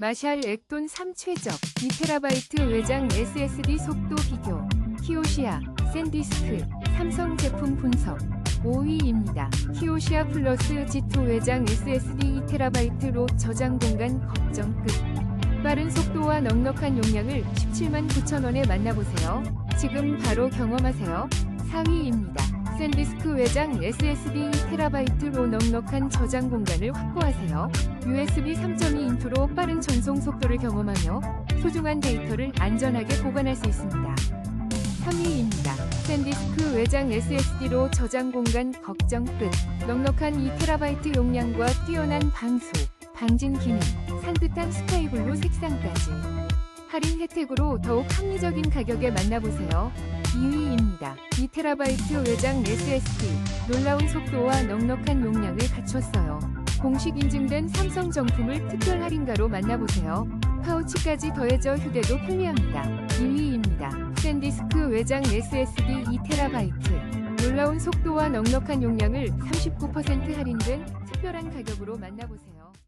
마샬 액돈 3 최적 2TB 외장 SSD 속도 비교 키오시아 샌디스크 삼성 제품 분석 5위입니다. 키오시아 플러스 G2 외장 SSD 2TB로 저장 공간 걱정 끝 빠른 속도와 넉넉한 용량을 17만 9천원에 만나보세요. 지금 바로 경험하세요. 4위입니다. 샌디스크 외장 SSD 2TB로 넉넉한 저장 공간을 확보하세요. USB 3.2 인프로 빠른 전송 속도를 경험하며 소중한 데이터를 안전하게 보관할 수 있습니다. 3위입니다. 샌디스크 외장 SSD로 저장 공간 걱정 끝. 넉넉한 2TB 용량과 뛰어난 방수, 방진 기능, 산뜻한 스카이블루 색상까지. 할인 혜택으로 더욱 합리적인 가격에 만나보세요. 2위입니다. 2TB 외장 SSD. 놀라운 속도와 넉넉한 용량을 갖췄어요. 공식 인증된 삼성 정품을 특별 할인가로 만나보세요. 파우치까지 더해져 휴대도 편리합니다. 2위입니다. 샌디스크 외장 SSD 2TB. 놀라운 속도와 넉넉한 용량을 39% 할인된 특별한 가격으로 만나보세요.